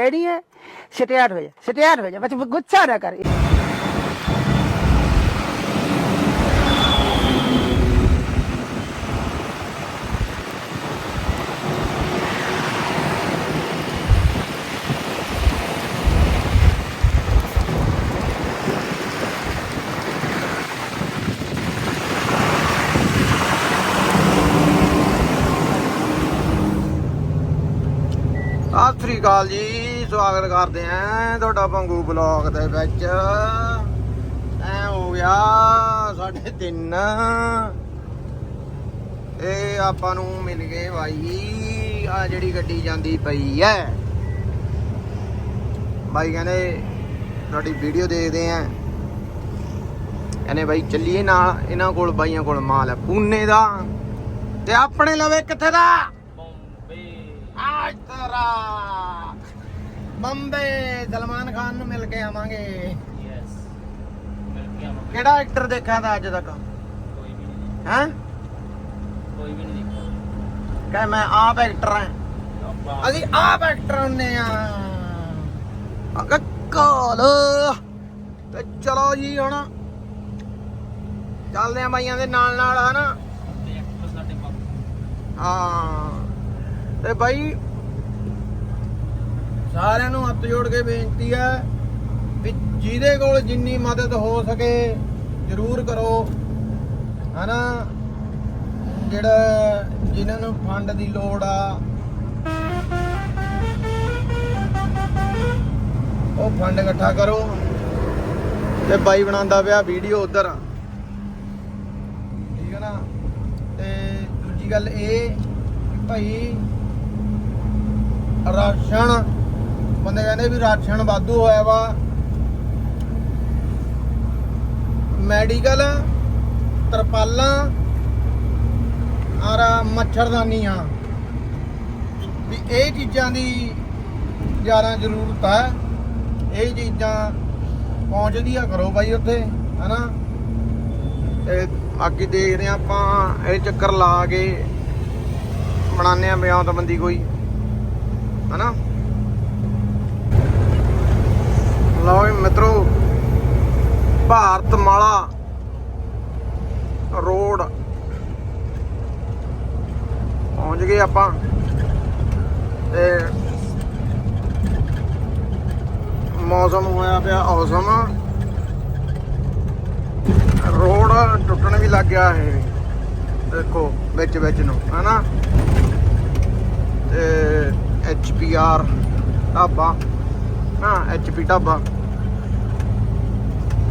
Ready है start हो जा स्टार्ट हो जा बस गुस्सा ना कर ਸਤਿ ਸ੍ਰੀ ਅਕਾਲ ਜੀ ਸਵਾਗਤ ਕਰਦੇ ਆਂ ਤੁਹਾਡਾ ਪੰਗੂ ਬਲੌਗ ਦੇ ਵਿੱਚ। ਐ ਹੋ ਗਿਆ ਸਾਢੇ ਤਿੰਨ। ਇਹ ਆਪਾਂ ਨੂੰ ਮਿਲ ਗਏ ਭਾਈ ਆ ਜਿਹੜੀ ਗੱਡੀ ਜਾਂਦੀ ਪਈ ਐ। ਭਾਈ ਕਹਿੰਦੇ ਤੁਹਾਡੀ ਵੀਡੀਓ ਦੇਖਦੇ ਆਂ। ਕਹਿੰਦੇ ਭਾਈ ਚੱਲੀਏ ਨਾਲ ਇਹਨਾਂ ਕੋਲ ਬਾਈਆਂ ਕੋਲ ਮਾਲ ਹੈ ਪੂਨੇ ਦਾ। ਤੇ ਆਪਣੇ ਲਵੇ ਕਿੱਥੇ ਦਾ? ਅੱਜ ਤਰਾ ਬੰਬੇ ਸਲਮਾਨ ਖਾਨ ਨੂੰ ਮਿਲ ਕੇ ਆਵਾਂਗੇ। ਯੈਸ ਮਿਲ ਕੇ ਆਵਾਂਗੇ। ਕਿਹੜਾ ਐਕਟਰ ਦੇਖਿਆ ਤਾਂ ਅੱਜ ਤੱਕ? ਕੋਈ ਵੀ ਨਹੀਂ ਹੈ? ਕੋਈ ਵੀ ਨਹੀਂ ਦੇਖਿਆ। ਕਹ ਮੈਂ ਆਪ ਐਕਟਰ ਹਾਂ। ਅਸੀਂ ਆਪ ਐਕਟਰ ਹੁੰਨੇ ਆ। ਅਗਾ ਕਾਲ। ਤੇ ਚਲੋ ਜੀ ਹੁਣ ਚੱਲਦੇ ਆ ਬਾਈਆਂ ਦੇ ਨਾਲ ਨਾਲ ਹਨਾ? ਹਾਂ। ਤੇ ਬਾਈ ਸਾਰਿਆਂ ਨੂੰ ਹੱਥ ਜੋੜ ਕੇ ਬੇਨਤੀ ਹੈ ਵੀ ਜਿਹਦੇ ਕੋਲ ਜਿੰਨੀ ਮਦਦ ਹੋ ਸਕੇ ਜ਼ਰੂਰ ਕਰੋ। ਹਨਾ? ਜਿਹੜਾ ਜਿਨ੍ਹਾਂ ਨੂੰ ਫੰਡ ਦੀ ਲੋੜ ਆ, ਉਹ ਫੰਡ ਇਕੱਠਾ ਕਰੋ ਤੇ ਬਾਈ ਬਣਾਉਂਦਾ ਪਿਆ ਵੀਡੀਓ ਉਧਰ। ਠੀਕ ਹੈ ਨਾ? ਤੇ ਦੂਜੀ ਗੱਲ ਇਹ ਭਾਈ ਰਾਸ਼ਨ ਬੰਦੇ ਕਹਿੰਦੇ ਵੀ ਰਾਸ਼ਨ ਵਾਧੂ ਹੋਇਆ ਵਾ। ਮੈਡੀਕਲ, ਤਰਪਾਲਾਂ ਔਰ ਮੱਛਰਦਾਨੀਆਂ। ਵੀ ਇਹ ਚੀਜ਼ਾਂ ਦੀ ਜ਼ਿਆਦਾ ਜ਼ਰੂਰਤ ਹੈ ਇਹ ਚੀਜ਼ਾਂ ਪਹੁੰਚਦੀਆਂ ਕਰੋ ਬਾਈ ਉੱਥੇ, ਹਨਾ? ਤੇ ਅੱਗੇ ਦੇਖਦੇ ਹਾਂ ਆਪਾਂ, ਇਹ ਚੱਕਰ ਲਾ ਕੇ ਬਣਾਉਂਦੇ ਆ ਬਿਆਨਤਬੰਦੀ ਕੋਈ, ਹਨਾ? ਲਓ ਜੀ ਮਿੱਤਰੋ, ਭਾਰਤ ਮਾਲਾ ਰੋਡ। ਪਹੁੰਚ ਗਏ ਆਪਾਂ। ਤੇ ਮੌਸਮ ਹੋਇਆ ਪਿਆ ਔਸਮ। ਰੋਡ ਟੁੱਟਣ ਵੀ ਲੱਗ ਗਿਆ ਹੈ ਦੇਖੋ, ਵਿੱਚ ਵਿੱਚ ਨੂੰ, ਹਨਾ? ਤੇ ਐਚ ਪੀ ਆਰ ਢਾਬਾ। ਹਾਂ ਐਚ ਪੀ ਢਾਬਾ।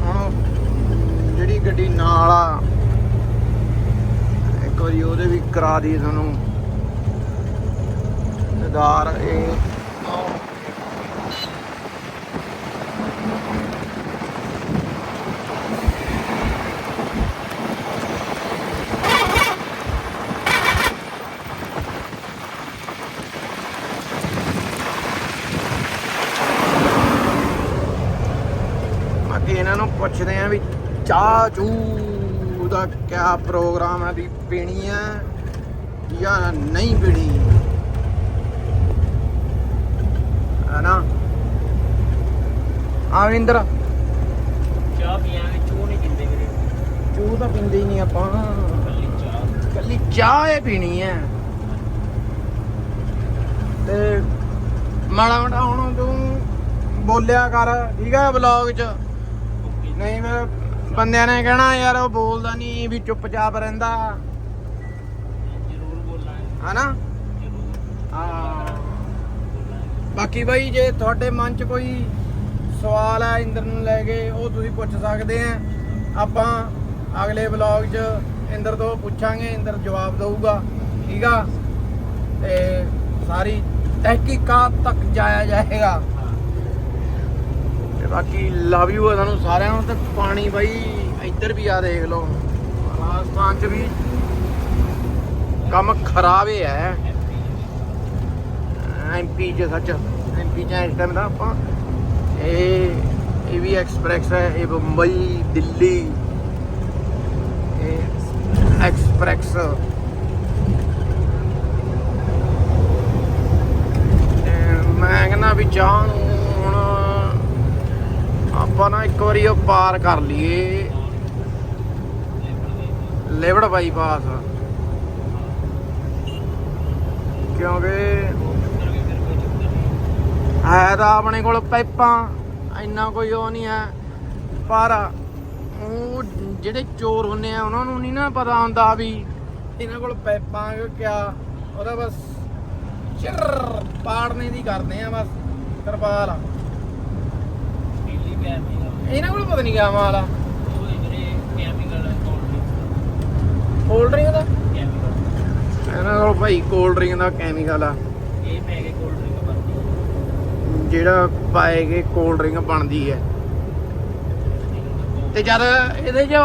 ਹੁਣ ਜਿਹੜੀ ਗੱਡੀ ਨਾਲ ਆ, ਇੱਕ ਵਾਰੀ ਉਹਦੇ ਵੀ ਕਰਾ ਦੀ ਤੁਹਾਨੂੰ। ਸਰਦਾਰ, ਇਹ ਬਾਕੀ ਇਹਨਾਂ ਨੂੰ ਪੁੱਛਦੇ ਆ ਵੀ ਚਾਹ ਚੂ ਦਾ ਕਿਆ ਪ੍ਰੋਗਰਾਮ ਹੈ ਵੀ ਪੀਣੀ ਹੈ ਜਾਂ ਨਹੀਂ ਪੀਣੀ? ਹੈ ਨਾ? ਆਵਿੰਦਰ ਚਾਹ ਪੀਆਂਗੇ ਚੂ ਨਹੀਂ ਪੀਂਦੇ ਵੀਰੇ। ਚੂ ਤਾਂ ਪੀਂਦੇ ਹੀ ਨਹੀਂ ਆਪਾਂ। ਕੱਲੀ ਚਾਹ। ਕੱਲੀ ਚਾਹ ਹੀ ਪੀਣੀ ਹੈ। ਤੇ ਮਾੜਾ ਮਾੜਾ ਹੁਣ ਤੂੰ ਬੋਲਿਆ ਕਰ ਠੀਕ ਹੈ ਵਲੌਗ 'ਚ? ਨਹੀਂ ਮੈਂ ਬੰਦਿਆਂ ਨੇ ਕਹਿਣਾ ਯਾਰ ਉਹ ਬੋਲਦਾ ਨਹੀਂ ਵੀ ਚੁੱਪਚਾਪ ਰਹਿੰਦਾ। ਜ਼ਰੂਰ ਬੋਲਾਂਗੇ। ਹਨਾ? ਜ਼ਰੂਰ। ਹਾਂ। ਬਾਕੀ ਬਾਈ ਜੇ ਤੁਹਾਡੇ ਮਨ 'ਚ ਕੋਈ ਸਵਾਲ ਹੈ ਇੰਦਰ ਨੂੰ ਲੈ ਕੇ ਉਹ ਤੁਸੀਂ ਪੁੱਛ ਸਕਦੇ ਆ। ਆਪਾਂ ਅਗਲੇ ਵਲੌਗ 'ਚ ਇੰਦਰ ਤੋਂ ਪੁੱਛਾਂਗੇ ਇੰਦਰ ਜਵਾਬ ਦਊਗਾ। ਠੀਕ ਆ? ਤੇ ਸਾਰੀ ਤਹਿਕੀਕਾਤ ਤੱਕ ਜਾਇਆ ਜਾਏਗਾ। ਬਾਕੀ ਲਵ ਯੂ ਆ ਤੁਹਾਨੂੰ ਸਾਰਿਆਂ ਨੂੰ ਤੇ ਪਾਣੀ ਬਾਈ, ਇੱਧਰ ਵੀ ਆ ਦੇਖ ਲਓ। ਰਾਜਸਥਾਨ 'ਚ ਵੀ ਕੰਮ ਖਰਾਬ ਹੀ ਹੈ ਐਮਪੀ ਜੇ ਸੱਚ ਐਮਪੀ ਚ ਇਸ ਟਾਈਮ ਦਾ ਆਪਾਂ ਇਹ ਇਹ ਵੀ ਐਕਸਪ੍ਰੈਸ ਹੈ, ਇਹ ਬੰਬਈ, ਦਿੱਲੀ, ਇਹ ਐਕਸਪ੍ਰੈਸ ਮੈਂ ਕਹਿੰਦਾ ਵੀ ਚਾਹ ਨੂੰ ਆਪਾਂ ਨਾ ਇੱਕ ਵਾਰੀ ਉਹ ਪਾਰ ਕਰ ਲਈਏ। ਲੇਵੜ ਬਾਈਪਾਸ। ਕਿਉਂਕਿ ਹੈ ਤਾਂ ਆਪਣੇ ਕੋਲ ਪਾਈਪਾਂ, ਇੰਨਾ ਕੋਈ ਉਹ ਨਹੀਂ ਹੈ। ਪਰ ਉਹ ਜਿਹੜੇ ਚੋਰ ਹੁੰਨੇ ਆ, ਉਹਨਾਂ ਨੂੰ ਨਹੀਂ ਨਾ ਪਤਾ ਹੁੰਦਾ ਵੀ ਇਹਨਾਂ ਕੋਲ ਪਾਈਪਾਂ ਕਿਆ, ਉਹਦਾ ਬਸ ਚਰ ਪਾੜਨੇ ਦੀ ਕਰਦੇ ਆ ਬਸ ਤਰਪਾਲ ਇਹਨਾਂ ਕੋਲ ਪਤਾ ਨਹੀਂ ਕਿਆ ਮਾਲ ਕੋਲਡ ਡਰਿੰਕ ਦਾ ਇਹਨਾਂ ਕੋਲ ਭਾਈ ਕੋਲਡ ਡਰਿੰਕ ਦਾ ਕੈਮੀਕਲ ਆ। ਇਹ ਮੈਂ ਕੇ ਕੋਲਡ ਡਰਿੰਕ ਬਣਦੀ ਜਿਹੜਾ ਪਾਏ ਕੇ ਕੋਲਡ ਡਰਿੰਕ ਬਣਦੀ ਹੈ। ਤੇ ਜਦ ਇਹਦੇ ਜੋ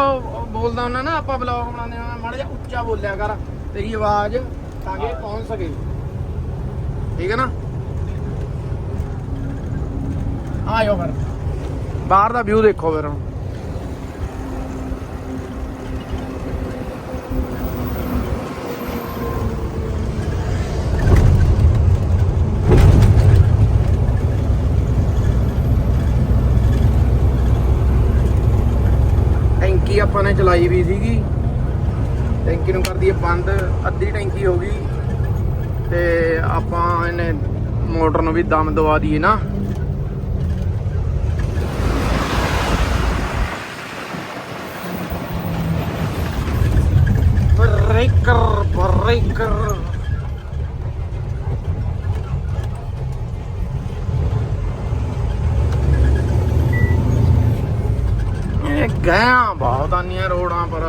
ਬੋਲਦਾ ਹੁੰਦਾ ਨਾ, ਆਪਾਂ ਬਲੌਗ ਬਣਾਉਂਦੇ ਹਾਂ, ਮਾੜਾ ਜਿਹਾ ਉੱਚਾ ਬੋਲਿਆ ਕਰ, ਤੇਰੀ ਆਵਾਜ਼ ਤਾਂ ਕਿ ਪਹੁੰਚ ਸਕੇ। ਠੀਕ ਹੈ ਨਾ? ਆਇਓ ਫਿਰ। ਬਾਹਰ ਦਾ ਵਿਊ ਦੇਖੋ ਫਿਰ ਹੁਣ। ਟੈਂਕੀ ਆਪਾਂ ਨੇ ਚਲਾਈ ਵੀ ਸੀਗੀ। ਟੈਂਕੀ ਨੂੰ ਕਰ ਦਈਏ ਬੰਦ, ਅੱਧੀ ਟੈਂਕੀ ਹੋ ਗਈ। ਤੇ ਆਪਾਂ ਇਹਨੇ ਮੋਟਰ ਨੂੰ ਵੀ ਦਮ ਦਵਾ ਦਈਏ ਨਾ। Breaker breaker. ਇਹ ਗਿਆ ਬਹੁਤ ਆਨੀਆਂ ਰੋਡਾਂ ਪਰ।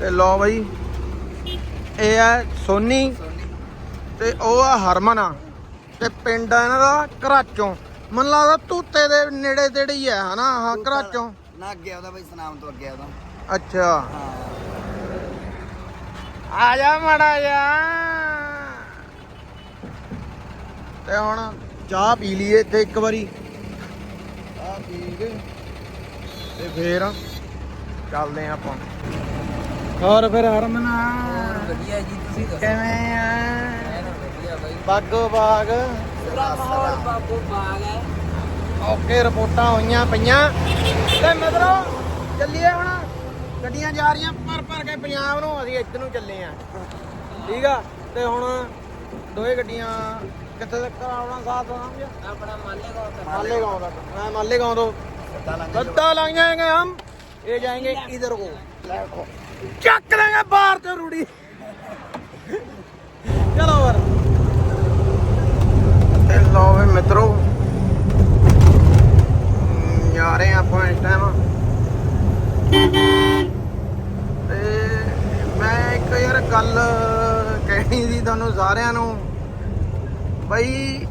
ਤੇ ਲੋ ਬਈ ਇਹ ਹੈ ਸੋਨੀ ਤੇ ਉਹ ਆ ਹਰਮਨ ਆ। ਤੇ ਪਿੰਡ ਆ ਇਹਨਾਂ ਦਾ ਘਰਾਚੋਂ। ਮਨ ਲੱਗਦਾ ਤੂਤੇ ਦੇ ਨੇੜੇ ਤੇੜੇ ਹੀ ਹੈ ਹਨਾ ਹਾਂ ਘਰਾਚੋਂ। ਨਾ ਅੱਗੇ ਉਹਦਾ ਬਈ ਸਨਾਮ ਤੋਂ ਅੱਗੇ ਉਹਦਾ ਅੱਛਾ। ਹਾਂ। ਆ ਜਾ ਮੜਾ ਜਾ ਤੇ ਹੁਣ ਚਾਹ ਪੀ ਲਈਏ ਇੱਥੇ ਇੱਕ ਵਾਰੀ। ਚਾਹ ਪੀ ਕੇ ਤੇ ਫੇਰ ਚੱਲਦੇ ਆਂ ਆਪਾਂ। ਹੋਰ ਫਿਰ ਹਰਮਨ। ਵਧੀਆ ਜੀ ਤੁਸੀਂ ਦੱਸੋ? ਕਿਵੇਂ ਆ? ਐਨ ਵਧੀਆ ਬਈ। ਬਾਗੋ ਬਾਗ। ਪੂਰਾ ਮਾਹੌਲ ਬਾਬੂ ਬਾਗ ਹੈ। ਓਕੇ ਰਿਪੋਰਟਾਂ ਹੋਈਆਂ ਪਈਆਂ। ਤੇ ਮਦਰੋ ਚੱਲੀਏ ਹੁਣ। ਗੱਡੀਆਂ ਜਾ ਰਹੀਆਂ ਪਰ ਪਰ ਕੇ ਪੰਜਾਬ ਨੂੰ। ਅਸੀਂ ਇੱਧਰ ਨੂੰ ਚੱਲੇ ਆ। ਠੀਕ ਆ? ਤੇ ਹੁਣ ਦੋਏ ਗੱਡੀਆਂ ਕਿੱਥੇ ਤੱਕ ਆਉਣਾ ਸਾਥ ਹੋਣਾ ਆਪਣਾ ਮਾਲੇਗਾਉਂ ਤੱਕ। ਮਾਲੇਗਾਉਂ ਤੱਕ। ਮੈਂ ਮਾਲੇਗਾਉਂ ਤੋਂ। ਗੱਦਾ ਲੰਘ ਜਾਏਗੇ ਹਮ। ਇਹ ਜਾਏਗੇ ਇਧਰ ਕੋ। ਲੈਫਟ ਕੋ ਚੱਕ ਲਾਂਗੇ ਬਾਹਰ ਤੇ ਰੂੜੀ। ਚਲੋ ਵਰ ਤੇ ਲਓ ਮਿੱਤਰੋ ਜਾ ਰਹੇ ਹਾਂ ਆਪਾਂ ਇਸ ਟਾਈਮ ਤੇ ਮੈਂ ਇੱਕ ਯਾਰ ਗੱਲ ਕਹਿਣੀ ਸੀ ਤੁਹਾਨੂੰ ਸਾਰਿਆਂ ਨੂੰ। ਬਈ,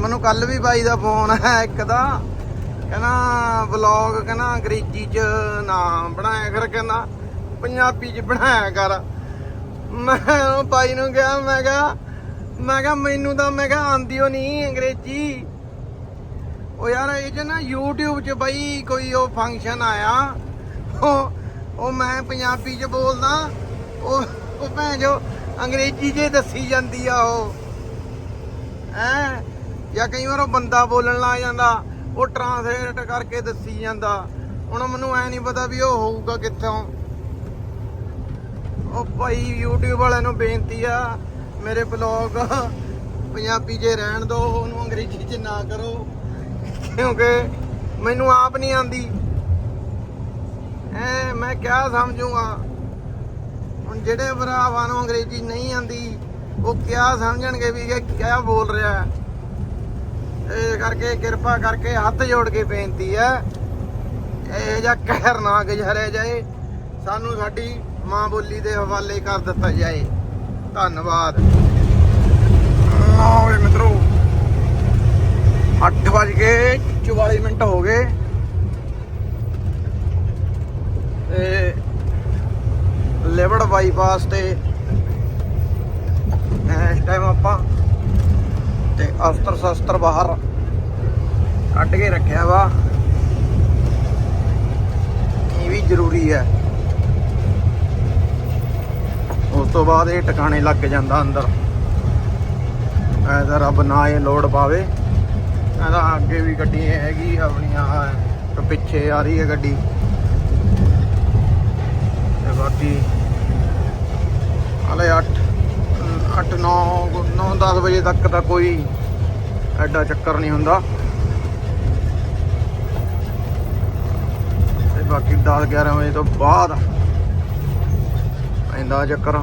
ਮੈਨੂੰ ਕੱਲ ਵੀ ਬਾਈ ਦਾ ਫੋਨ ਆਇਆ ਇੱਕ ਦਾ। ਕਹਿੰਦਾ ਵਲੌਗ ਕਹਿੰਦਾ ਅੰਗਰੇਜ਼ੀ ਚ ਨਾ ਬਣਾਇਆ ਕਰ, ਕਹਿੰਦਾ ਪੰਜਾਬੀ ਚ ਬਣਾਇਆ ਕਰ। ਮੈਂ ਉਹ ਬਾਈ ਨੂੰ ਕਿਹਾ, ਮੈਂ ਕਿਹਾ ਮੈਂ ਕਿਹਾ ਮੈਨੂੰ ਤਾਂ, ਮੈਂ ਕਿਹਾ ਆਂਦੀ ਹੋ ਨਹੀਂ ਅੰਗਰੇਜ਼ੀ। ਉਹ ਯਾਰ ਇਹ ਚ ਨਾ YouTube ਚ ਬਈ ਕੋਈ ਉਹ ਫੰਕਸ਼ਨ ਆਇਆ। ਉਹ ਉਹ ਮੈਂ ਪੰਜਾਬੀ ਚ ਬੋਲਦਾ, ਉਹ ਉਹ ਭੈਣ ਜੋ ਅੰਗਰੇਜ਼ੀ ਚ ਦੱਸੀ ਜਾਂਦੀ ਆ ਉਹ। ਹੈ? ਜਾਂ ਕਈ ਵਾਰ ਉਹ ਬੰਦਾ ਬੋਲਣ ਲੱਗ ਜਾਂਦਾ, ਉਹ ਟਰਾਂਸਲੇਟ ਕਰਕੇ ਦੱਸੀ ਜਾਂਦਾ। ਹੁਣ ਮੈਨੂੰ ਐ ਨਹੀਂ ਪਤਾ ਵੀ ਉਹ ਹੋਊਗਾ ਕਿੱਥੋਂ। ਉਹ ਭਾਈ YouTube ਵਾਲਿਆਂ ਨੂੰ ਬੇਨਤੀ ਆ, ਮੇਰੇ ਬਲੌਗ ਪੰਜਾਬੀ 'ਚ ਰਹਿਣ ਦਿਓ ਉਹਨੂੰ ਅੰਗਰੇਜ਼ੀ 'ਚ ਨਾ ਕਰੋ। ਕਿਉਂਕਿ ਮੈਨੂੰ ਆਪ ਨਹੀਂ ਆਂਦੀ ਐ ਮੈਂ ਕਿਆ ਸਮਝੂਗਾ? ਹੁਣ ਜਿਹੜੇ ਭਰਾਵਾਂ ਨੂੰ ਅੰਗਰੇਜ਼ੀ ਨਹੀਂ ਆਂਦੀ ਉਹ ਕਿਆ ਸਮਝਣਗੇ ਵੀ ਇਹ ਕਿਆ ਬੋਲ ਰਿਹਾ ਹੈ? ਇਹ ਕਰਕੇ ਕਿਰਪਾ ਕਰਕੇ ਹੱਥ ਜੋੜ ਕੇ ਬੇਨਤੀ ਹੈ, ਇਹ ਜਿਹਾ ਕਹਿਰ ਨਾ ਗੁਜ਼ਾਰਿਆ ਜਾਏ। ਸਾਨੂੰ ਸਾਡੀ ਮਾਂ ਬੋਲੀ ਦੇ ਹਵਾਲੇ ਕਰ ਦਿੱਤਾ ਜਾਏ। ਧੰਨਵਾਦ। ਲਓ ਮਿੱਤਰੋ। 8 ਵੱਜ ਕੇ 44 ਮਿੰਟ ਹੋ ਗਏ। ਤੇ ਲਿਵੜ ਬਾਈਪਾਸ ਤੇ ਇਸ ਟਾਈਮ ਆਪਾਂ ਤੇ ਅਸਤਰ ਸ਼ਸਤਰ ਬਾਹਰ ਕੱਢ ਕੇ ਰੱਖਿਆ ਵਾ। ਇਹ ਵੀ ਜ਼ਰੂਰੀ ਹੈ। ਉਸ ਤੋਂ ਬਾਅਦ ਇਹ ਟਿਕਾਣੇ ਲੱਗ ਜਾਂਦਾ ਅੰਦਰ। ਐਦਾ ਰੱਬ ਨਾ ਇਹ ਲੋਡ ਪਾਵੇ। ਇਹਦਾ ਅੱਗੇ ਵੀ ਗੱਡੀ ਹੈਗੀ ਆਪਣੀ ਆ ਪਿੱਛੇ ਆ ਰਹੀ ਹੈ ਗੱਡੀ। ਤੇ ਬਾਕੀ ਹਲੇ 8 8 9 9 10 ਵਜੇ ਤੱਕ ਤਾਂ ਕੋਈ ਐਡਾ ਚੱਕਰ ਨਹੀਂ ਹੁੰਦਾ। ਤੇ ਬਾਕੀ 10 11 ਵਜੇ ਤੋਂ ਬਾਅਦ ਪੈਂਦਾ ਚੱਕਰ।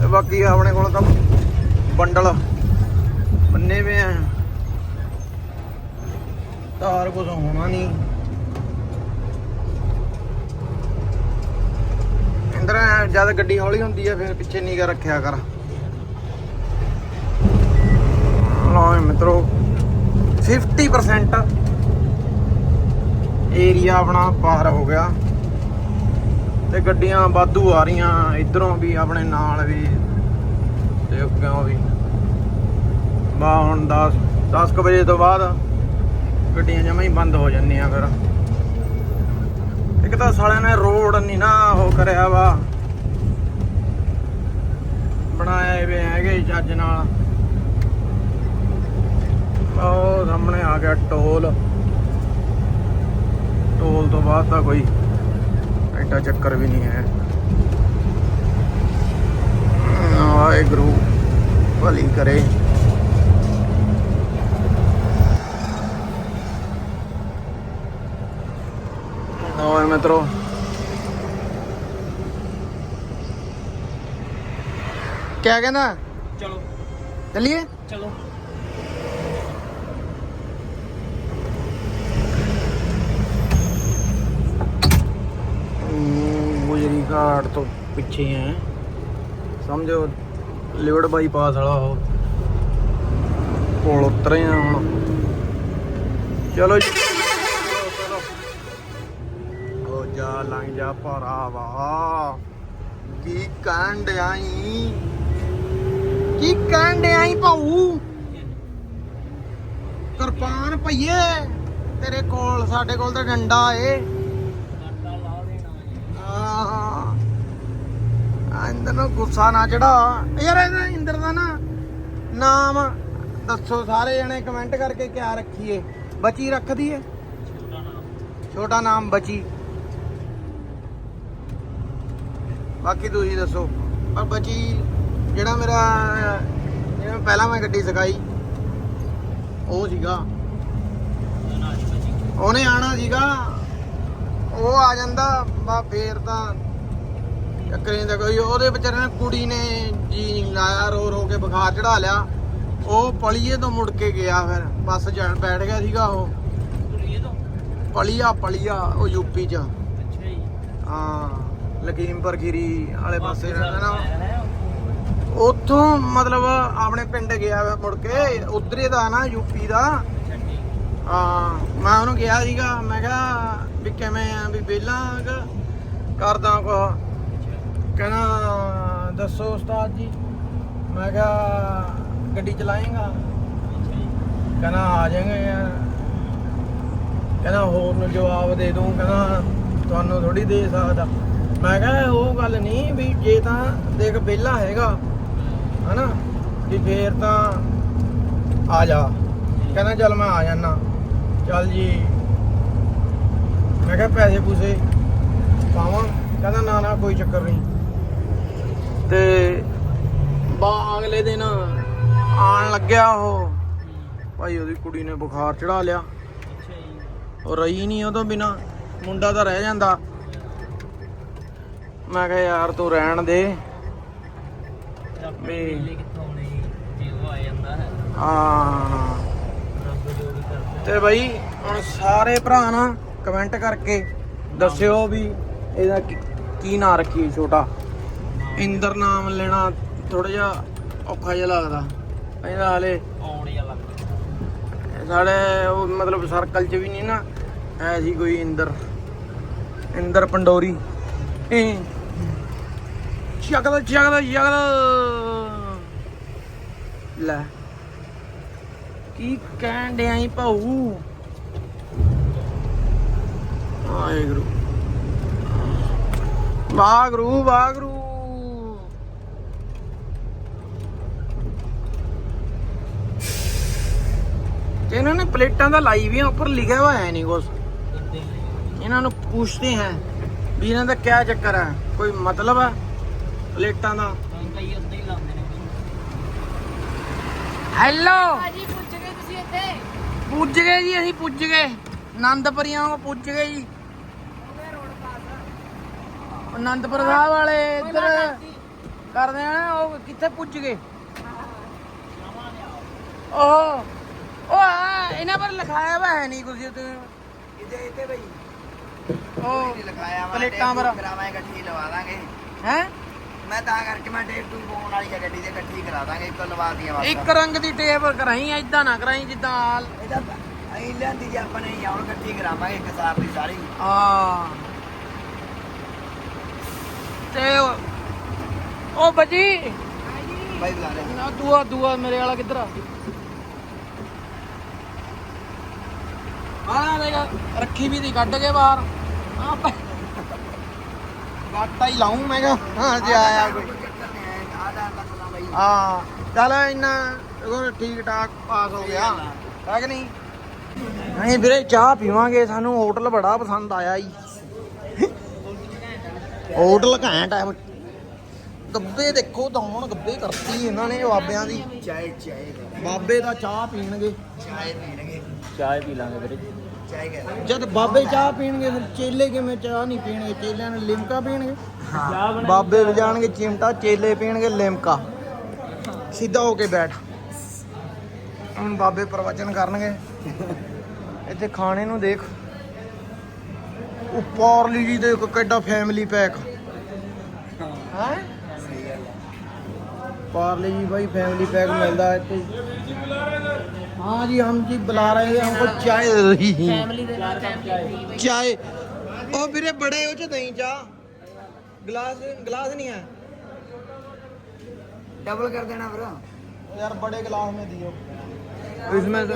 ਤੇ ਬਾਕੀ ਆਪਣੇ ਕੋਲ ਤਾਂ ਬੰਡਲ ਬੰਨੇ ਵੇ ਆ। ਤਾਰ ਕੁਝ ਹੋਣਾ ਨਹੀਂ ਇੰਦਰ ਜਦ ਗੱਡੀ ਹੌਲੀ ਹੁੰਦੀ ਹੈ ਫਿਰ ਪਿੱਛੇ ਨਿਗਾ ਰੱਖਿਆ ਕਰ। ਲਓ ਜੀ ਮਿੱਤਰੋ 50% ਏਰੀਆ ਆਪਣਾ ਪਾਰ ਹੋ ਗਿਆ। ਤੇ ਗੱਡੀਆਂ ਵਾਧੂ ਆ ਰਹੀਆਂ, ਇਧਰੋਂ ਵੀ ਆਪਣੇ ਨਾਲ ਵੀ ਤੇ ਅੱਗੋਂ ਵੀ। ਬਾ ਹੁਣ 10 10 ਕੁ ਵਜੇ ਤੋਂ ਬਾਅਦ ਗੱਡੀਆਂ ਜਮਾਂ ਹੀ ਬੰਦ ਹੋ ਜਾਂਦੀਆਂ ਫਿਰ। ਇੱਕ ਤਾਂ ਸਾਲਿਆਂ ਨੇ ਰੋਡ ਨਹੀਂ ਨਾ ਉਹ ਕਰਿਆ ਵਾ। ਬਣਾਏ ਵੇ ਹੈਗੇ ਚੱਜ ਨਾਲ। ਉਹ ਸਾਹਮਣੇ ਆ ਗਿਆ ਟੋਲ। ਟੋਲ ਤੋਂ ਬਾਅਦ ਤਾਂ ਕੋਈ ਐਡਾ ਚੱਕਰ ਵੀ ਨਹੀਂ ਹੈ। ਵਾਹਿਗੁਰੂ, ਭਲੀ ਕਰੇ। ਓਏ ਮਿੱਤਰੋ ਕਿਆ ਕਹਿੰਦਾ ਚਲੋ ਚੱਲੀਏ ਚਲੋ ਗੁਜਰੀ ਘਾਟ ਤੋਂ ਪਿੱਛੇ ਹੈ ਸਮਝੋ ਲਿਵੜ ਬਾਈਪਾਸ ਵਾਲਾ ਉਹ ਕੋਲ ਉਤਰੇ ਆ ਹੁਣ ਚਲੋ ਜੀ ਜਾ ਲੰਘ ਜਾ ਭਰਾਵਾ ਕੀ ਕਾਂਡ ਆਈ ਕੀ ਕਾਂਡ ਆਈ ਭਾਊ? ਕਿਰਪਾਨ ਭਈਏ ਤੇਰੇ ਕੋਲ ਸਾਡੇ ਕੋਲ ਤਾਂ ਡੰਡਾ ਏ। ਇੰਦਰ ਨੂੰ ਗੁੱਸਾ ਨਾ ਚੜਾ। ਯਾਰ ਇਹਦਾ ਇੰਦਰ ਦਾ ਨਾ ਨਾਮ ਦੱਸੋ ਸਾਰੇ ਜਣੇ ਕਮੈਂਟ ਕਰਕੇ ਕਿਆ ਰੱਖੀਏ। ਬਚੀ ਰੱਖ ਦਈਏ ਛੋਟਾ ਨਾਮ। ਛੋਟਾ ਨਾਮ ਬਚੀ। ਬਾਕੀ ਤੁਸੀਂ ਦੱਸੋ। ਪਰ ਬਚੀ ਜਿਹੜਾ ਮੇਰਾ ਜਿਵੇਂ ਪਹਿਲਾਂ ਮੈਂ ਗੱਡੀ ਸਿਖਾਈ ਉਹ ਸੀਗਾ। ਉਹਨੇ ਆਣਾ ਸੀਗਾ। ਉਹ ਆ ਜਾਂਦਾ ਬਾ ਫੇਰ ਤਾਂ ਚੱਕਰੇ ਦਾ ਕੋਈ। ਉਹਦੇ ਵਿਚਾਰੇ ਨੇ ਕੁੜੀ ਨੇ ਜੀ ਲਾਇਆ ਰੋ ਰੋ ਕੇ ਬੁਖਾਰ ਚੜਾ ਲਿਆ। ਉਹ ਪਲੀਏ ਤੋਂ ਮੁੜ ਕੇ ਗਿਆ ਫਿਰ। ਬੱਸ ਜਾਣ ਬੈਠ ਗਿਆ ਸੀਗਾ ਉਹ। ਕੁੜੀਏ ਤੋਂ? ਪਲੀਆ ਪਲੀਆ ਉਹ ਯੂਪੀ ਚ। ਅੱਛਾ ਜੀ। ਹਾਂ। ਲਖੀਮਪੁਰ ਖੀਰੀ ਵਾਲੇ ਪਾਸੇ ਰਹਿੰਦਾ ਨਾ। ਉੱਥੋਂ ਮਤਲਬ ਆਪਣੇ ਪਿੰਡ ਗਿਆ ਮੁੜ ਕੇ ਉਧਰੇ ਦਾ ਨਾ ਯੂਪੀ ਦਾ। ਹਾਂ ਮੈਂ ਉਹਨੂੰ ਕਿਹਾ ਸੀਗਾ ਮੈਂ ਕਿਹਾ ਵੀ ਕਿਵੇਂ ਆ ਵੀ ਕ ਕਰਦਾ ਕੋ ਕਹਿੰਦਾ ਦੱਸੋ ਉਸਤਾਦ ਜੀ। ਮੈਂ ਕਿਹਾ ਗੱਡੀ ਚਲਾਏਗਾ। ਕਹਿੰਦਾ ਆ ਜਾਏਗਾ ਯਾਰ। ਕਹਿੰਦਾ ਹੋਰ ਨੂੰ ਜਵਾਬ ਦੇ ਦੂੰ। ਕਹਿੰਦਾ ਤੁਹਾਨੂੰ ਥੋੜੀ ਦੇ ਸਕਦਾ। ਮੈਂ ਕਿਹਾ ਉਹ ਗੱਲ ਨਹੀਂ ਵੀ ਜੇ ਤਾਂ ਦੇਖ ਵਿਹਲਾ ਹੈਗਾ ਹਨਾ ਵੀ ਫੇਰ ਤਾਂ ਆ ਜਾ। ਕਹਿੰਦਾ ਚੱਲ ਮੈਂ ਆ ਜਾਣਾ ਚੱਲ ਜੀ। ਮੈਂ ਕਿਹਾ ਪੈਸੇ ਪੂਸੇ ਪਾਵਾਂ। ਕਹਿੰਦਾ ਨਾ ਨਾ ਕੋਈ ਚੱਕਰ ਨਹੀਂ। ਤੇ ਬਾ ਅਗਲੇ ਦਿਨ ਆਣ ਲੱਗਿਆ ਉਹ। ਭਾਈ ਉਹਦੀ ਕੁੜੀ ਨੇ ਬੁਖਾਰ ਚੜਾ ਲਿਆ। ਅੱਛਾ ਜੀ। ਉਹ ਰਹੀ ਨਹੀਂ ਉਹ ਤੋਂ ਬਿਨਾ। ਮੁੰਡਾ ਤਾਂ ਰਹਿ ਜਾਂਦਾ। ਮੈਂ ਕਿਹਾ ਯਾਰ ਤੂੰ ਰਹਿਣ ਦੇ। ਵੀ- ਹੈ। ਤੇ ਬਈ ਹੁਣ ਸਾਰੇ ਭਰਾ ਨਾ ਕਮੈਂਟ ਕਰਕੇ ਦੱਸਿਓ ਵੀ ਇਹਦਾ ਕੀ- ਨਾਂ ਰੱਖੀਏ ਛੋਟਾ। ਇੰਦਰ ਨਾਮ ਲੈਣਾ ਥੋੜਾ ਜਿਹਾ ਔਖਾ ਜਿਹਾ ਲੱਗਦਾ। ਇਹਦਾ ਹਲੇ ਸਾਡੇ ਉਹ ਮਤਲਬ ਸਰਕਲ 'ਚ ਵੀ ਨਹੀਂ ਨਾ ਹੈ ਸੀ ਕੋਈ ਇੰਦਰ। ਇੰਦਰ ਪੰਡੋਰੀ। ਜਗਲ ਜਗਲ ਜਗਲ। ਲੈ। ਕੀ ਕਹਿਣ ਡਿਆ ਈ ਭਾਊ? ਆਏ ਗੁਰੂ ਵਾਗਰੂ ਵਾਗਰੂ ਇਹਨਾਂ ਨੇ ਪਲੇਟਾਂ ਦਾ ਲਾਈ ਵੀ ਉੱਪਰ ਲਿਖਿਆ ਹੋਇਆ ਹੈ ਨਹੀਂ ਕੁਝ ਇਹਨਾਂ ਨੂੰ ਪੁੱਛਦੇ ਹਾਂ ਵੀ ਇਹਨਾਂ ਦਾ ਕੀ ਚੱਕਰ ਹੈ ਕੋਈ ਮਤਲਬ ਹੈ ਪਲੇਟਾਂ ਦਾ। ਕਈ ਉੱਤੇ ਹੀ ਲਾਉਂਦੇ ਨੇ ਹੈਲੋ ਭਾਜੀ ਪੁੱਛ ਗਏ ਤੁਸੀਂ ਇੱਥੇ? ਪੁੱਜ ਗਏ ਜੀ ਅਸੀਂ ਪੁੱਜ ਗਏ। ਆਨੰਦਪੁਰੀਆਂ ਕੋ ਪੁੱਜ ਗਏ ਜੀ। ਆਨੰਦਪੁਰ ਸਾਹਿਬ ਵਾਲੇ ਇੱਧਰ ਕਰਦੇ ਆ ਨਾ ਉਹ ਕਿੱਥੇ ਪੁੱਜ ਗਏ? ਉਹ ਉਹ ਆ, ਇਹਨਾਂ ਪਰ ਲਿਖਾਇਆ ਵਾ ਹੈ ਨਹੀਂ ਕੁਝ ਤੇ। ਇਹਦੇ ਇੱਥੇ ਬਈ? ਉਹ ਲਿਖਾਇਆ ਵਾ ਪਲੇਟਾਂ ਪਰ। ਕਰਾਵਾਂ ਇਕੱਠੀ ਲਵਾ ਦਾਂਗੇ। ਹੈ? ਮੈਂ ਤਾਂ ਕਰਕੇ ਮੈਂ ਟੇਪ ਟੂ ਪਾਉਣ ਵਾਲੀ ਆ ਗੱਡੀ ਦੇ ਇਕੱਠੀ ਕਰਾ ਦਾਂਗੇ ਇੱਕ ਲਵਾ ਦੀਆਂ ਬਸ ਇੱਕ ਰੰਗ ਦੀ ਟੇਪ ਕਰਾਈ ਐਦਾਂ ਨਾ ਕਰਾਈ ਜਿੱਦਾਂ ਆਲ ਇਹਦਾ ਅਸੀਂ ਲਿਆਂਦੀ ਜੇ ਆਪਾਂ ਨੇ ਆਉਣ ਇਕੱਠੀ ਕਰਾਵਾਂਗੇ ਇੱਕ ਸਾਰ ਦੀ ਸਾਰੀ। ਆ ਤੇ ਉਹ- ਉਹ ਬਜੀ। ਬਾਈ ਬੁਲਾ ਲੈ। ਨਾ ਦੂਆ ਦੂਆ ਮੇਰੇ ਵਾਲਾ ਕਿੱਧਰ ਆ? ਆ ਦੇਖ ਰੱਖੀ ਵੀ ਦੀ ਕੱਢ ਕੇ ਬਾਹਰ। ਆ ਗਾਟਾ ਹੀ ਲਾਉਂ ਮੈਂ ਕਿਹਾ। ਹਾਂ ਜੇ ਆਇਆ ਕੋਈ। ਹਾਂ ਚੱਲ ਇੰਨਾ ਉਹ ਠੀਕ ਠਾਕ ਪਾਸ ਹੋ ਗਿਆ। ਹੈ ਕਿ ਨਹੀਂ? ਨਹੀਂ ਵੀਰੇ ਚਾਹ ਪੀਵਾਂਗੇ। ਸਾਨੂੰ ਹੋਟਲ ਬੜਾ ਪਸੰਦ ਆਇਆ ਜੀ। ਹੋਟਲ ਘੈਂਟ ਹੈ ਗੱਬੇ ਦੇਖੋ ਹੁਣ ਗੱਬੇ ਕਰਤੀ ਇਹਨਾਂ ਨੇ ਬਾਬਿਆਂ ਦੀ। ਚਾਏ ਚਾਏ। ਬਾਬੇ ਦਾ ਚਾਹ ਪੀਣਗੇ। ਚਾਏ ਪੀਣਗੇ। ਚਾਹ ਪੀ ਲਾਂਗੇ ਵੀਰੇ। ਜਦ ਬਾਬੇ ਚਾਹ ਪੀਣਗੇ, ਫਿਰ ਚੇਲੇ ਕਿਵੇਂ ਚਾਹ ਨਹੀਂ ਪੀਣਗੇ? ਚੇਲਿਆਂ ਨੂੰ ਲਿਮਕਾ ਪੀਣਗੇ? ਹਾਂ ਬਾਬੇ ਵਜਾਣਗੇ ਚਿਮਟਾ, ਚੇਲੇ ਪੀਣਗੇ ਲਿਮਕਾ। ਸਿੱਧਾ ਹੋ ਕੇ ਬੈਠ। ਹੁਣ ਬਾਬੇ ਪ੍ਰਵਚਨ ਕਰਨਗੇ। ਇੱਥੇ ਖਾਣੇ ਨੂੰ ਦੇਖ। ਉਪਰਲੀ ਜੀ ਦੇ ਕਿੱਡਾ ਫੈਮਿਲੀ ਪੈਕ ਹਾਂ? ਪਾਰਲੇ ਜੀ ਬਾਈ ਫੈਮਿਲੀ ਪੈਕ ਮਿਲਦਾ ਇੱਥੇ। हाँ जी हम जी बुला रहे हैं हमको चाय दे दो जी। ਫੈਮਿਲੀ ਦੇ ਨਾਲ ਫੈਮਿਲੀ ਚਾਏ ਉਹ ਵੀਰੇ ਬੜੇ ਉਹ ਚ ਦਹੀਂ ਚਾਹ ਗਲਾਸ ਗਲਾਸ ਨਹੀਂ ਹੈ ਡਬਲ ਕਰ ਦੇਣਾ ਫਿਰ यार बड़े गिलास में दियो इसमें से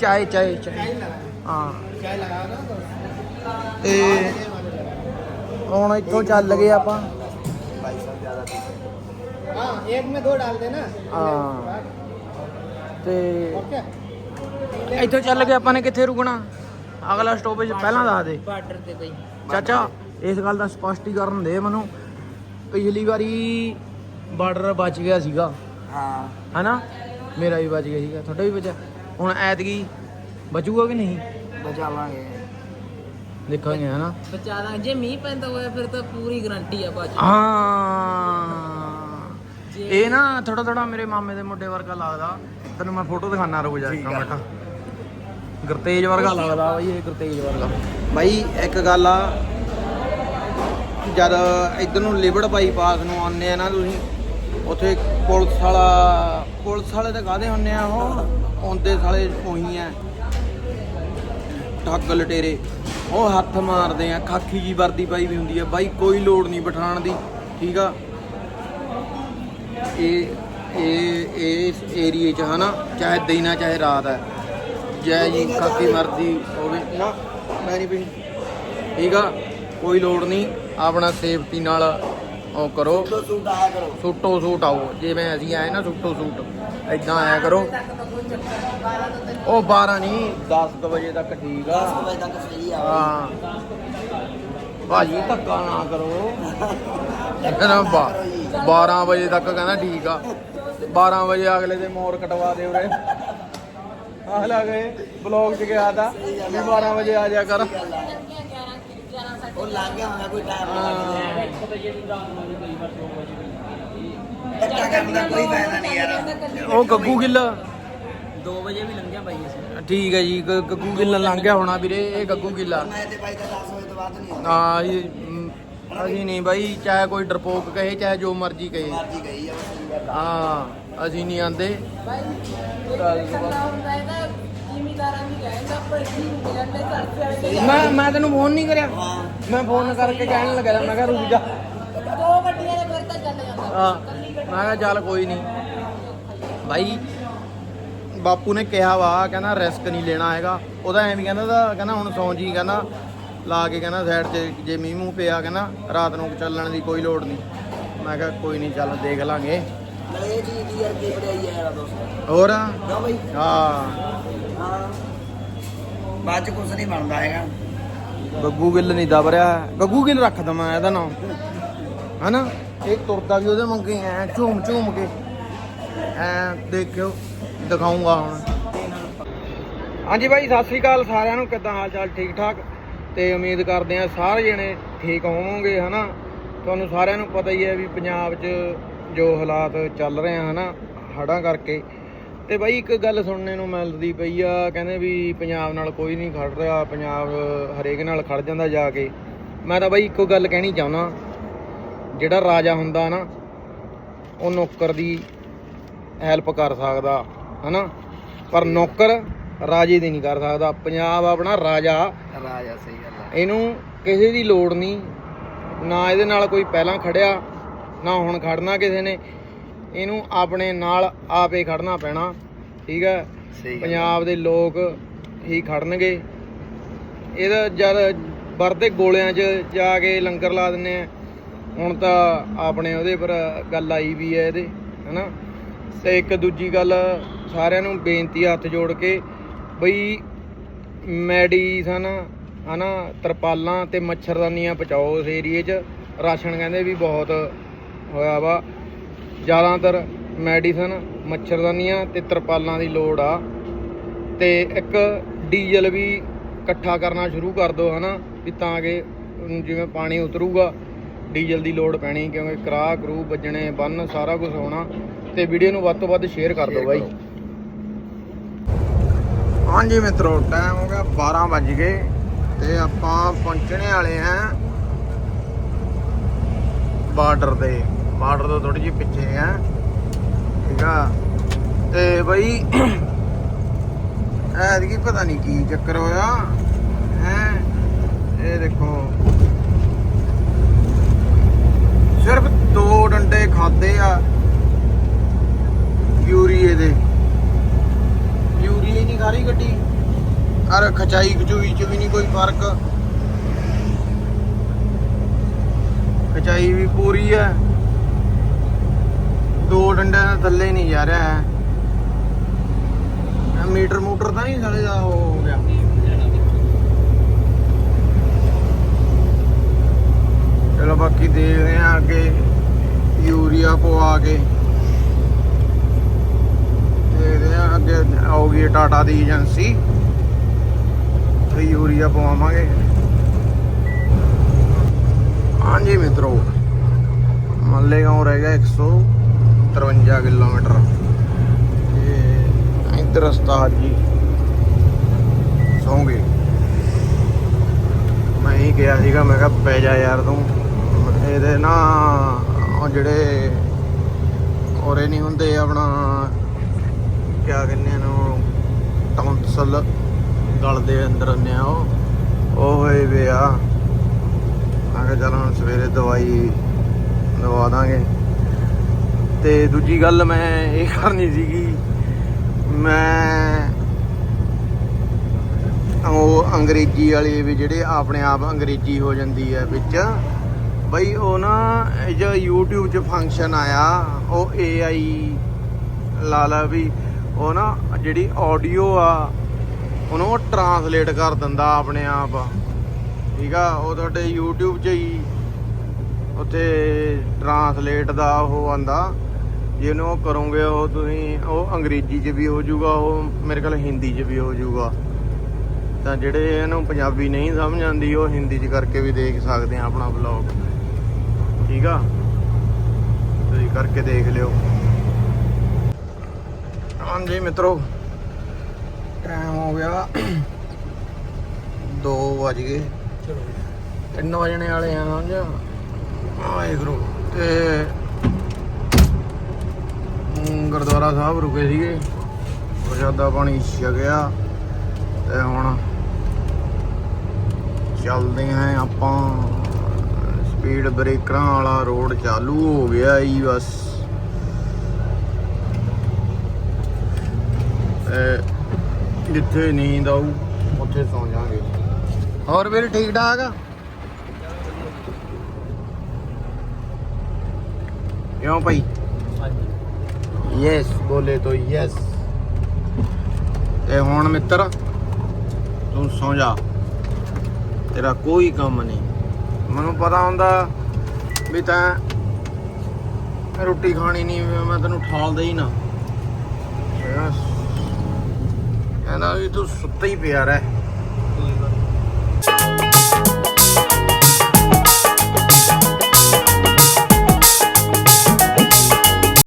चाय चाय चाय हाँ ਚਾਏ ਲਗਾ ਦੋ ਤੇ ਹੁਣ ਇੱਥੋਂ ਚੱਲ ਗਏ ਆਪਾਂ ਭਾਈ ਸਾਹਿਬ ਜ਼ਿਆਦਾ हाँ एक में दो डाल देना ਹਾਂ ਤੇ ਇੱਥੋਂ ਚੱਲ ਕੇ ਆਪਾਂ ਨੇ ਕਿੱਥੇ ਰੁਕਣਾ? ਅਗਲਾ ਸਟਾਪੇਜ ਪਹਿਲਾਂ ਦੱਸ ਦੇ। ਬਾਰਡਰ ਤੇ ਕੋਈ ਚਾਚਾ ਇਸ ਗੱਲ ਦਾ ਸਪਸ਼ਟੀਕਰਨ ਦੇ ਮੈਨੂੰ। ਪਿਛਲੀ ਵਾਰੀ ਬਾਰਡਰ ਬਚ ਗਿਆ ਸੀਗਾ। ਹਾਂ। ਹਨਾ? ਮੇਰਾ ਵੀ ਬਚ ਗਿਆ ਸੀਗਾ ਤੁਹਾਡਾ ਵੀ ਬਚਿਆ। ਹੁਣ ਐਤਕੀ ਬਚੂਗਾ ਕਿ ਨਹੀਂ? ਬਚਾਵਾਂਗੇ। ਦੇਖਾਂਗੇ ਹਨਾ? ਬਚਾ ਦਾਂਗੇ। ਜੇ ਮੀਂਹ ਪੈਂਦਾ ਹੋਇਆ ਫਿਰ ਤਾਂ ਪੂਰੀ ਗਰੰਟੀ ਆ ਭਾਜੀ ਹਾਂ। ਇਹ ਨਾ ਥੋੜਾ ਥੋੜਾ ਮੇਰੇ ਮਾਮੇ ਦੇ ਮੁੰਡੇ ਵਰਗਾ ਲੱਗਦਾ। ਤੈਨੂੰ ਮੈਂ ਫੋਟੋ ਦਿਖਾਣਾ ਰੁਕ ਜਾ ਇੱਕ ਮਿੰਟ। ਗੁਰਤੇਜ ਵਰਗਾ ਲੱਗਦਾ ਬਾਈ ਇਹ ਗੁਰਤੇਜ ਵਰਗਾ। ਬਾਈ ਇੱਕ ਗੱਲ ਆ ਜਦ ਇਧਰ ਨੂੰ ਲਿਬੜ ਬਾਈਪਾਸ ਨੂੰ ਆਉਂਦੇ ਆ ਨਾ ਤੁਸੀਂ ਉੱਥੇ ਪੁਲਿਸ ਵਾਲਾ ਪੁਲਿਸ ਵਾਲੇ ਤਾਂ ਕਾਹਦੇ ਹੁੰਨੇ ਆ ਉਹ? ਆਉਂਦੇ ਸਾਲੇ ਉਹੀ ਆ। ਠੱਗ ਲਟੇਰੇ। ਉਹ ਹੱਥ ਮਾਰਦੇ ਆ ਖਾਕੀ ਜੀ ਵਰਦੀ ਪਾਈ ਵੀ ਹੁੰਦੀ ਆ। ਬਾਈ ਕੋਈ ਲੋੜ ਨਹੀਂ ਬਿਠਾਣ ਦੀ ਠੀਕ ਆ? ਇਹ ਇਹ ਇਸ ਏਰੀਏ 'ਚ ਹਨਾ ਚਾਹੇ ਦਿਨ ਆ ਚਾਹੇ ਰਾਤ ਹੈ ਜੈ ਜੀ ਖਾਕੀ ਮਰਦੀ ਹੋਵੇ। ਨਾ ਮੈਂ ਨਹੀਂ ਠੀਕ ਆ ਕੋਈ ਲੋੜ ਨਹੀਂ ਆਪਣਾ ਸੇਫਟੀ ਨਾਲ ਉਹ ਕਰੋ। ਸੂਟ ਸੁੱਟੋ ਆਓ। ਜਿਵੇਂ ਅਸੀਂ ਆਏ ਨਾ ਸੁੱਟੋ ਸੂਟ ਐਦਾਂ ਆਇਆ ਕਰੋ। ਉਹ 12 ਨਹੀਂ 10 ਕੁ ਵਜੇ ਤੱਕ ਠੀਕ ਆ। 10 ਵਜੇ ਤੱਕ ਸਹੀ ਆ। ਹਾਂ। ਭਾਜੀ ਧੱਕਾ ਨਾ ਕਰੋ। ਕਹਿੰਦਾ ਬਾ- 12 ਵਜੇ ਤੱਕ ਕਹਿੰਦਾ ਠੀਕ ਆ। 12 ਵਜੇ ਅਗਲੇ ਦੇ ਮੋਰ ਕਟਵਾ ਦੇ ਉਰੇ। ਆ ਲਾ ਗਏ ਬਲੌਗ ਚ ਗਿਆ ਤਾਂ ਵੀ 12 ਵਜੇ ਆ ਜਾ ਕਰ। ਉਹ ਲੰਘ ਗਿਆ ਹੋਣਾ ਕੋਈ ਟਾਈਮ ਹਾਂ। ਧੱਕਾ ਕਰਨ ਦਾ ਕੋਈ ਫਾਇਦਾ ਨਹੀਂ ਯਾਰ। ਉਹ ਗੱਗੂ ਗਿੱਲ। 2 ਵਜੇ ਵੀ ਲੰਘਿਆ ਬਾਈ ਅਸੀਂ। ਠੀਕ ਹੈ ਜੀ ਗ- ਗੱਗੂ ਗਿੱਲ ਲੰਘ ਗਿਆ ਹੋਣਾ ਵੀਰੇ ਇਹ ਗੱਗੂ ਗਿੱਲਾ ਮੈਂ ਤੇ ਬਾਈ ਦਾ 10 ਵਜੇ ਤੋਂ ਬਾਅਦ ਨਹੀਂ ਆਉਂਦਾ। ਹਾਂ ਇਹ, ਮ, ਅਸੀਂ ਨਹੀਂ ਬਾਈ ਚਾਹੇ ਕੋਈ ਡਰਪੋਕ ਕਹੇ ਚਾਹੇ ਜੋ ਮਰਜ਼ੀ ਕਹੇ। ਮਰਜ਼ੀ ਗਈ ਆ ਬਸ ਸਹੀ ਗੱਲ ਆ। ਹਾਂ ਅਸੀਂ ਨਹੀਂ ਆਂਦੇ ਕਰਨਾ ਹੁੰਦਾ ਹੈ ਤਾਂ ਜ਼ਿਮੀਦਾਰਾਂ ਦੀ ਪਰ ਮੈਂ ਮੈਂ ਤੈਨੂੰ ਫੋਨ ਨਹੀਂ ਕਰਿਆ। ਹਾਂ। ਮੈਂ ਫੋਨ ਕਰਕੇ ਕਹਿਣ ਲੱਗਾ ਮੈਂ ਕਿਹਾ ਰੁਕ ਜਾ। ਦੋ ਗੱਡੀਆਂ ਦੇ ਫਿਰ ਤਾਂ ਚੱਲ ਜਾਂਦਾ। ਹਾਂ ਮੈਂ ਕਿਹਾ ਚੱਲ ਕੋਈ ਨਹੀਂ। ਭਾਈ ਬਾਪੂ ਨੇ ਕਿਹਾ ਵਾ ਕਹਿੰਦਾ ਰਿਸਕ ਨਹੀਂ ਲੈਣਾ ਹੈਗਾ। ਉਹਦਾ ਐਵੇਂ ਕਹਿੰਦਾ ਤਾਂ ਕਹਿੰਦਾ ਹੁਣ ਸੌਂ ਜੀ ਕਹਿੰਦਾ ਲਾ ਕੇ ਕਹਿੰਦਾ ਸਾਈਡ ਤੇ ਜੇ ਮੀਂਹ ਮੂੰਹ ਪਿਆ ਕਹਿੰਦਾ ਰਾਤ ਨੂੰ ਚੱਲਣ ਦੀ ਕੋਈ ਲੋੜ ਨਹੀਂ। ਮੈਂ ਕਿਹਾ ਕੋਈ ਨਹੀਂ ਚੱਲ ਦੇਖ ਲਾਂਗੇ। ਨਾਲੇ ਇਹ ਚੀਜ਼ ਦੀ ਯਾਰ ਕੀ ਬੜਾਈ ਹੈ ਯਾਰ ਦੋਸਤ ਹੋਰ? ਬਾਈ ਹਾਂ। ਬਾਅਦ ਚ ਕੁਝ ਨਹੀਂ ਬਣਦਾ ਹੈਗਾ। ਗੱਗੂ ਗਿੱਲ ਨਹੀਂ ਦਬ ਰਿਹਾ। ਗੱਗੂ ਗਿੱਲ ਰੱਖ ਦਵਾਂ ਇਹਦਾ ਨਾਮ। ਹਨਾ? ਇਹ ਤੁਰਦਾ ਵੀ ਉਹਦੇ ਮੰਗੇ ਐ ਝੂਮ ਝੂਮ ਕੇ। ਐ ਦੇਖਿਓ। ਦਿਖਾਉਂਗਾ ਹੁਣ। ਹਾਂਜੀ ਬਾਈ, ਸਤਿ ਸ੍ਰੀ ਅਕਾਲ ਸਾਰਿਆਂ ਨੂੰ। ਕਿੱਦਾਂ ਹਾਲ ਚਾਲ ਠੀਕ ਠਾਕ ਤੇ ਉਮੀਦ ਕਰਦੇ ਆ ਸਾਰੇ ਜਣੇ ਠੀਕ ਹੋਵੋਗੇ, ਹਨਾ? ਤੁਹਾਨੂੰ ਸਾਰਿਆਂ ਨੂੰ ਪਤਾ ਹੀ ਹੈ ਵੀ ਪੰਜਾਬ 'ਚ ਜੋ ਹਾਲਾਤ ਚੱਲ ਰਹੇ ਆ, ਹਨਾ? ਹੜਾਂ ਕਰਕੇ। ਤੇ ਬਾਈ, ਇੱਕ ਗੱਲ ਸੁਣਨੇ ਨੂੰ ਮਿਲਦੀ ਪਈ ਆ। ਕਹਿੰਦੇ ਵੀ ਪੰਜਾਬ ਨਾਲ ਕੋਈ ਨਹੀਂ ਖੜ ਰਿਹਾ। ਪੰਜਾਬ ਹਰੇਕ ਨਾਲ ਖੜ ਜਾਂਦਾ ਜਾ ਕੇ। ਮੈਂ ਤਾਂ ਬਾਈ ਇੱਕੋ ਗੱਲ ਕਹਿਣੀ ਚਾਹੁੰਦਾ। ਜਿਹੜਾ ਰਾਜਾ ਹੁੰਦਾ ਨਾ, ਉਹ ਨੌਕਰ ਦੀ ਹੈਲਪ ਕਰ ਸਕਦਾ। ਹਨਾ? ਪਰ ਨੌਕਰ ਰਾਜੇ ਦੀ ਨਹੀਂ ਕਰ ਸਕਦਾ। ਪੰਜਾਬ ਆਪਣਾ ਰਾਜਾ। ਰਾਜਾ ਸਹੀ ਗੱਲ ਆ। ਇਹਨੂੰ ਕਿਸੇ ਦੀ ਲੋੜ ਨਹੀਂ। ਨਾ ਇਹਦੇ ਨਾਲ ਕੋਈ ਪਹਿਲਾਂ ਖੜਿਆ ਨਾ ਹੁਣ ਖੜਨਾ ਕਿਸੇ ਨੇ। ਇਹਨੂੰ ਆਪਣੇ ਨਾਲ ਆਪੇ ਖੜਨਾ ਪੈਣਾ। ਠੀਕ ਹੈ ਪੰਜਾਬ ਦੇ ਲੋਕ ਹੀ ਖੜਨਗੇ। ਇਹਦਾ ਜਦ ਵਰਦੇ ਗੋਲਿਆਂ 'ਚ ਜਾ ਕੇ ਲੰਗਰ ਲਾ ਦਿੰਨੇ ਆ ਹੁਣ ਤਾਂ ਆਪਣੇ ਉਹਦੇ ਪਰ ਗੱਲ ਆਈ ਵੀ ਹੈ ਇਹਦੇ ਹਨਾ? ਤੇ ਇੱਕ ਦੂਜੀ ਗੱਲ ਸਾਰਿਆਂ ਨੂੰ ਬੇਨਤੀ ਹੱਥ ਜੋੜ ਕੇ ਬਈ ਮੈਡੀਸਨ ਹਨਾ ਤਰਪਾਲਾਂ ਤੇ ਮੱਛਰਦਾਨੀਆਂ ਪਹੁੰਚਾਓ ਉਸ ਏਰੀਏ 'ਚ। ਰਾਸ਼ਨ ਕਹਿੰਦੇ ਵੀ ਬਹੁਤ ਹੋਇਆ ਵਾ। ਜ਼ਿਆਦਾਤਰ ਮੈਡੀਸਨ ਮੱਛਰਦਾਨੀਆਂ ਤੇ ਤਰਪਾਲਾਂ ਦੀ ਲੋੜ ਆ। ਤੇ ਇੱਕ ਡੀਜ਼ਲ ਵੀ ਇਕੱਠਾ ਕਰਨਾ ਸ਼ੁਰੂ ਕਰ ਦਿਓ ਹਨਾ ਵੀ ਤਾਂ ਕਿ ਜਿਵੇਂ ਪਾਣੀ ਉਤਰੂਗਾ ਡੀਜ਼ਲ ਦੀ ਲੋੜ ਪੈਣੀ ਕਿਉਂਕਿ ਕਰਾਹ ਕਰੂ ਵੱਜਣੇ ਬੰਨ ਸਾਰਾ ਕੁਝ ਹੋਣਾ। ਤੇ ਵੀਡੀਓ ਨੂੰ ਵੱਧ ਤੋਂ ਵੱਧ ਸ਼ੇਅਰ ਕਰ ਦਿਓ ਬਾਈ। ਹਾਂਜੀ ਮਿੱਤਰੋ ਟਾਈਮ ਹੋ ਗਿਆ 12 ਵੱਜ ਗਏ ਤੇ ਆਪਾਂ ਪਹੁੰਚਣੇ ਵਾਲੇ ਆਂ ਬਾਰਡਰ ਦੇ, ਬਾਰਡਰ ਤੋਂ ਥੋੜੀ ਜਿਹੀ ਪਿੱਛੇ ਆ ਠੀਕ ਆ? ਤੇ ਬਈ, ਐਤਕੀ ਪਤਾ ਨਹੀਂ ਕੀ ਚੱਕਰ ਹੋਇਆ। ਹੈ? ਇਹ ਦੇਖੋ। ਸਿਰਫ ਦੋ ਡੰਡੇ ਖਾਦੇ ਆ ਯੂਰੀਏ ਦੇ ਯੂਰੀਏ ਨਹੀਂ ਖਾ ਰਹੀ ਗੱਡੀ ਅਰ ਖਚਾਈ ਖਚੂਈ ਚ ਵੀ ਨਹੀਂ ਕੋਈ ਫ਼ਰਕ। ਖਚਾਈ ਵੀ ਪੂਰੀ ਹੈ। ਦੋ ਡੰਡਿਆਂ ਦੇ ਥੱਲੇ ਨਹੀਂ ਜਾ ਰਿਹਾ ਹੈ। ਮੀਟਰ ਮੂਟਰ ਤਾਂ ਨਹੀਂ ਸਾਲੇ ਦਾ ਹੋ ਗਿਆ। ਚਲੋ ਬਾਕੀ ਦੇਖਦੇ ਆ ਅੱਗੇ ਯੂਰੀਆ ਪਵਾ ਕੇ। ਦੇਖਦੇ ਆ ਅੱਗੇ ਆਉਗੀ ਟਾਟਾ ਦੀ ਏਜੰਸੀ। ਤੇ ਯੂਰੀਆ ਪਵਾਵਾਂਗੇ। ਹਾਂਜੀ ਮਿੱਤਰੋ, ਮੱਲੇਗਾਉਂ ਰਹਿ ਗਿਆ 153 ਕਿਲੋਮੀਟਰ। ਤੇ ਇੱਧਰ ਉਸਤਾਦ ਜੀ ਸੌਂਗੇ ਮੈਂ ਹੀ ਕਿਹਾ ਸੀਗਾ, ਮੈਂ ਕਿਹਾ ਪੈ ਜਾ ਯਾਰ ਤੂੰ। ਇਹਦੇ ਨਾ ਉਹ ਜਿਹੜੇ ਔਰੇ ਨਹੀਂ ਹੁੰਦੇ ਆਪਣਾ, ਕਿਆ ਕਹਿੰਦੇ ਨੂੰ ਟੌਂਸਲ। ਗਲ ਦੇ ਅੰਦਰ ਹੁੰਦੇ ਆ ਉਹ। ਉਹ ਹੋਏ ਵੇ ਆ। ਮੈਂ ਕਿਹਾ ਚੱਲ ਹੁਣ ਸਵੇਰੇ ਦਵਾਈ ਦਵਾ ਦਾਂਗੇ। ਤੇ ਦੂਜੀ ਗੱਲ ਮੈਂ ਇਹ ਕਰਨੀ ਸੀਗੀ, ਮੈਂ ਉਹ ਅੰਗਰੇਜ਼ੀ ਵਾਲੇ ਵੀ ਜਿਹੜੇ ਆਪਣੇ ਆਪ ਅੰਗਰੇਜ਼ੀ ਹੋ ਜਾਂਦੀ ਹੈ ਵਿੱਚ, ਬਈ ਉਹ ਨਾ ਇਹ ਜੋ YouTube 'ਚ ਫੰਕਸ਼ਨ ਆਇਆ, ਉਹ AI ਲਾ ਲਾ ਵੀ, ਉਹ ਨਾ ਜਿਹੜੀ ਆਡੀਓ ਆ ਉਹਨੂੰ ਉਹ ਟਰਾਂਸਲੇਟ ਕਰ ਦਿੰਦਾ ਆਪਣੇ ਆਪ। ਠੀਕ ਆ, ਉਹ ਤੁਹਾਡੇ YouTube 'ਚ ਹੀ ਉੱਥੇ ਟਰਾਂਸਲੇਟ ਦਾ ਉਹ ਆਂਦਾ ਜਿਹਨੂੰ ਉਹ ਕਰੋਗੇ, ਉਹ ਤੁਸੀਂ, ਉਹ ਅੰਗਰੇਜ਼ੀ 'ਚ ਵੀ ਹੋ ਜਾਊਗਾ, ਉਹ ਮੇਰੇ ਕੋਲ ਹਿੰਦੀ 'ਚ ਵੀ ਹੋ ਜਾਊਗਾ। ਤਾਂ ਜਿਹੜੇ ਇਹਨੂੰ ਪੰਜਾਬੀ ਨਹੀਂ ਸਮਝ ਆਉਂਦੀ, ਉਹ ਹਿੰਦੀ 'ਚ ਕਰਕੇ ਵੀ ਦੇਖ ਸਕਦੇ ਆ ਆਪਣਾ ਵਲੌਗ ਠੀਕ ਆ? ਤੁਸੀਂ ਕਰਕੇ ਦੇਖ ਲਿਓ। ਹਾਂਜੀ ਮਿੱਤਰੋ ਟਾਈਮ ਹੋ ਗਿਆ 2 ਵਜ ਗਏ। 3 ਵਜਣੇ ਵਾਲੇ ਆ ਸਮਝ ਆਏ ਗੁਰੂ ਤੇ ਗੁਰਦੁਆਰਾ ਸਾਹਿਬ ਰੁਕੇ ਸੀਗੇ। ਪ੍ਰਸ਼ਾਦਾ ਪਾਣੀ ਛਕਿਆ। ਤੇ ਹੁਣ ਚੱਲਦੇ ਆਂ ਆਪਾਂ। ਸਪੀਡ ਬ੍ਰੇਕਰਾਂ ਵਾਲਾ ਰੋਡ ਚਾਲੂ ਹੋ ਗਿਆ ਈ ਬਸ। ਜਿੱਥੇ ਨੀਂਦ ਆਊ ਉੱਥੇ ਸੌ ਜਾਾਂਗੇ ਹੋਰ ਵੀਰ ਠੀਕ ਠਾਕ? ਆ ਕਿਉਂ ਭਾਈ? ਯੈਸ ਬੋਲੇ ਤੋ ਯੈਸ ਤੇ ਹੁਣ ਮਿੱਤਰ ਤੂੰ ਸੌਂ ਜਾ। ਤੇਰਾ ਕੋਈ ਕੰਮ ਨਹੀਂ। ਮੈਨੂੰ ਪਤਾ ਹੁੰਦਾ ਵੀ ਤਾਂ ਰੋਟੀ ਖਾਣੀ ਨਹੀਂ ਮੈਂ ਤੈਨੂੰ ਠਾਲਦਾ ਹੀ ਨਾ। ਕਹਿੰਦਾ ਵੀ ਤੂੰ ਸੁੱਤਾ ਹੀ ਪਿਆ ਰਹਿ।